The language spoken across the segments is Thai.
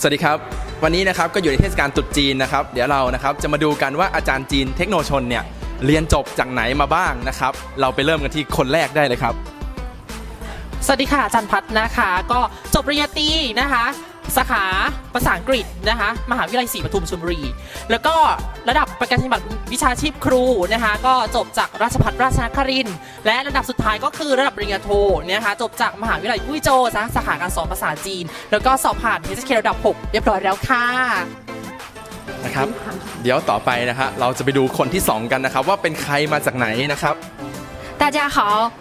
สวัสดีครับ วันนี้นะครับก็อยู่ในเทศกาลตรุษจีนนะครับ เดี๋ยวเรานะครับจะมาดูกันว่าอาจารย์จีนเทคโนชนเนี่ยเรียนจบจากไหนมาบ้างนะครับ เราไปเริ่มกันที่คนแรกได้เลยครับ สวัสดีค่ะอาจันพัฒน์นะคะ ก็จบปริญญาตรีนะคะ สาขาภาษาอังกฤษนะคะ มหาวิทยาลัยศรีปทุมชลบุรี แล้วก็ระดับประกาศนียบัตรวิชาชีพครูนะคะ ก็จบจากราชภัฏราชนครินทร์และระดับสุดท้ายก็คือระดับปริญญาโทนะคะ จบจากมหาวิทยาลัยกุ้ยโจวสาขาการสอนภาษาจีน แล้วก็สอบผ่าน HSK ระดับ 6 เรียบร้อยแล้วค่ะ นะครับ เดี๋ยวต่อไปนะฮะเราจะไปดูคนที่สองกันนะครับ ว่าเป็นใครมาจากไหนนะครับ 大家好，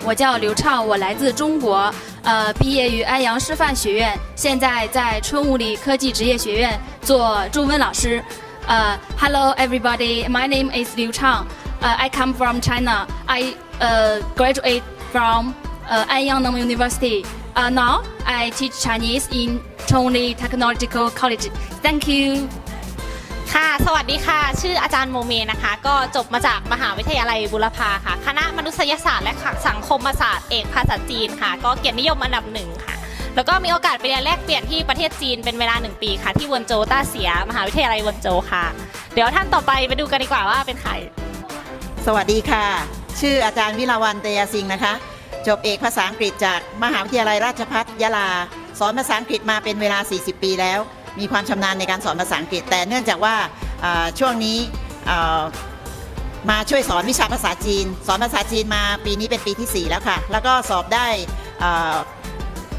我叫刘畅，我来自中国， 呃，毕业于安阳师范学院，现在在春武里科技职业学院做中文老师。呃，Hello everybody, my name is Liu Chang. Uh, I come from China. I uh, graduate from uh, 安阳农林 University. Uh, now I teach Chinese in Chongli Technological College. Thank you. ค่ะ สวัสดีค่ะ ชื่ออาจารย์โมเมนะคะ ก็จบมาจากมหาวิทยาลัยบุรพาค่ะ คณะมนุษยศาสตร์และสังคมศาสตร์เอกภาษาจีนค่ะ ก็เกียรตินิยมอันดับหนึ่งค่ะ แล้วก็มีโอกาสไปเรียนแลกเปลี่ยนที่ประเทศจีนเป็นเวลาหนึ่งปีค่ะ ที่วนโจต้าเสีย มหาวิทยาลัยวนโจค่ะ เดี๋ยวท่านต่อไปไปดูกันดีกว่าว่าเป็นใคร สวัสดีค่ะ ชื่ออาจารย์วิลาวันเตยสิงห์นะคะ จบเอกภาษาอังกฤษจากมหาวิทยาลัยราชภัฏยะลา สอนภาษาอังกฤษมาเป็นเวลา 40 ปีแล้ว มีความชำนาญในการสอนภาษาอังกฤษ แต่เนื่องจากว่าช่วงนี้มาช่วยสอนวิชาภาษาจีน สอนภาษาจีนมาปีนี้เป็นปีที่ 4 แล้วค่ะ แล้วก็สอบได้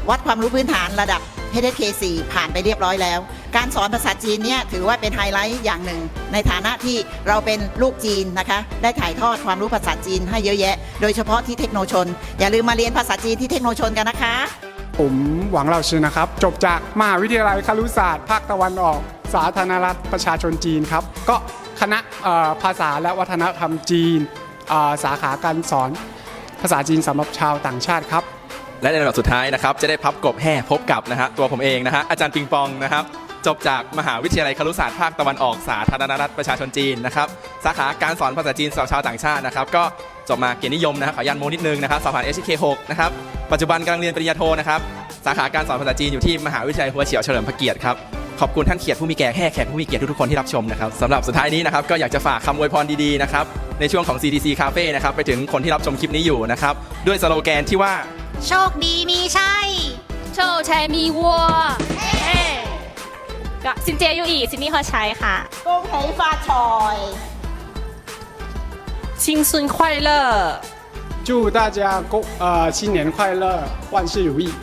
วัดความรู้พื้นฐานระดับ HSK 4 ผ่านไปเรียบร้อยแล้ว การสอนภาษาจีนเนี่ยถือว่าเป็นไฮไลท์อย่างหนึ่ง ในฐานะที่เราเป็นลูกจีนนะคะ ได้ถ่ายทอดความรู้ภาษาจีนให้เยอะแยะ โดยเฉพาะที่เทคโนโลชน อย่าลืมมาเรียนภาษาจีนที่เทคโนโลชนกันนะคะ ผมหวังเหล่าชื่อนะครับ จบจากมหาวิทยาลัยครุศาสตร์ภาคตะวันออก สาธารณรัฐประชาชนจีนครับ ก็คณะภาษาและวัฒนธรรมจีน สาขาการสอนภาษาจีนสำหรับชาวต่างชาติครับ และในลำดับสุดท้ายนะครับ จะได้พับกบแห่พบกับนะฮะตัวผมเองนะฮะอาจารย์ปิงปองนะครับจบจากมหาวิทยาลัยครุศาสตร์ภาคตะวันออกสาธารณรัฐประชาชนจีนนะครับสาขาการสอนภาษาจีนสำหรับชาวต่างชาตินะครับ ก็ จบมาเกียรตินิยมนะครับขอยันโมนิดนึงนะครับสอบผ่าน HK 6นะครับปัจจุบันกำลังเรียนปริญญาโทนะครับสาขาการสอนภาษาจีนอยู่ที่มหาวิทยาลัยหัวเฉียวเฉลิมพระเกียรติครับขอบคุณท่านเขียรติผู้มีแก่แห่แขกผู้มีเกียรติทุกๆคนที่รับชมนะครับสำหรับสุดท้ายนี้นะครับก็อยากจะฝากคำอวยพรดีๆนะครับในช่วงของ CTC Cafe นะครับไปถึงคนที่รับชมคลิปนี้อยู่นะครับด้วยสโลแกนที่ว่า โชคดีมีชัย 臭柴米窝。 ก็ซินเจียยูอีซินนี่เขาใช้ค่ะ กุ้งไห 新春快乐，祝大家过呃新年快乐，万事如意。